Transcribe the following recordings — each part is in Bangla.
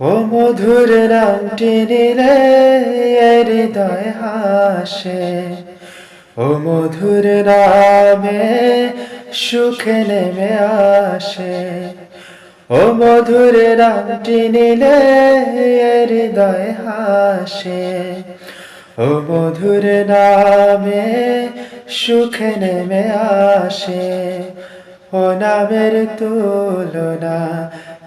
ও মধুর নামটি নিলে হৃদয় হাসে। ও মধুর নামে সুখে নেমে আসে। ও মধুর নামটি নিলে হৃদয় হাসে। ও মধুর নামে সুখে নেমে আসে। ও নামের তুলনা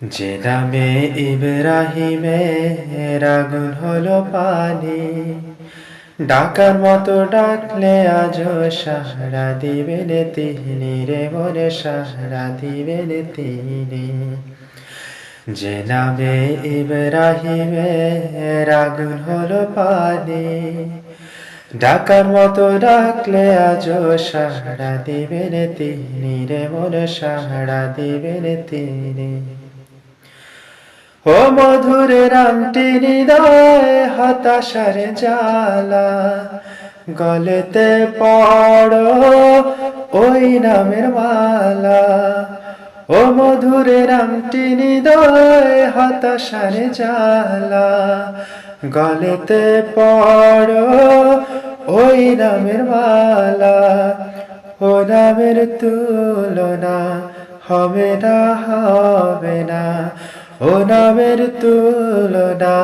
যে নামে ইব্রাহিমের আগুন হলো পানি, ডাকার মতো ডাকলে আজ সাহারা দিবেন তিনি রে মনে, সাহারা দিবেন তিনি। যে নামে ইব্রাহিমের আগুন হলো পানি, ডাকার মতো ডাকলে আজ সাহারা দিবেন তিনি রে মনে, সাহারা দিবেন তিনি। ও মধুর রামটি হৃদয় হতাশার জালা গলেতে পড়ো ওই নামের মালা। ও মধুর রামটি হৃদয় হতাশার জালা গলেতে পড়ো ওই নামের মালা। ও নামের তুলনা হবে না হবে না। ও নামের তুলনা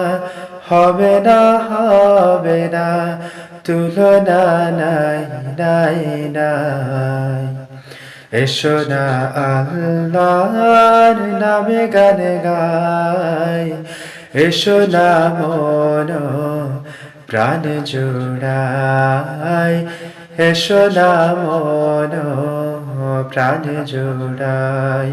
হবে না হবে না, তুলনা নাই নাই নাই। এসো না আল্লাহর নামে গান গাই। এসো না মন প্রাণ জোড়াই। এসো না মন প্রাণ জোড়াই।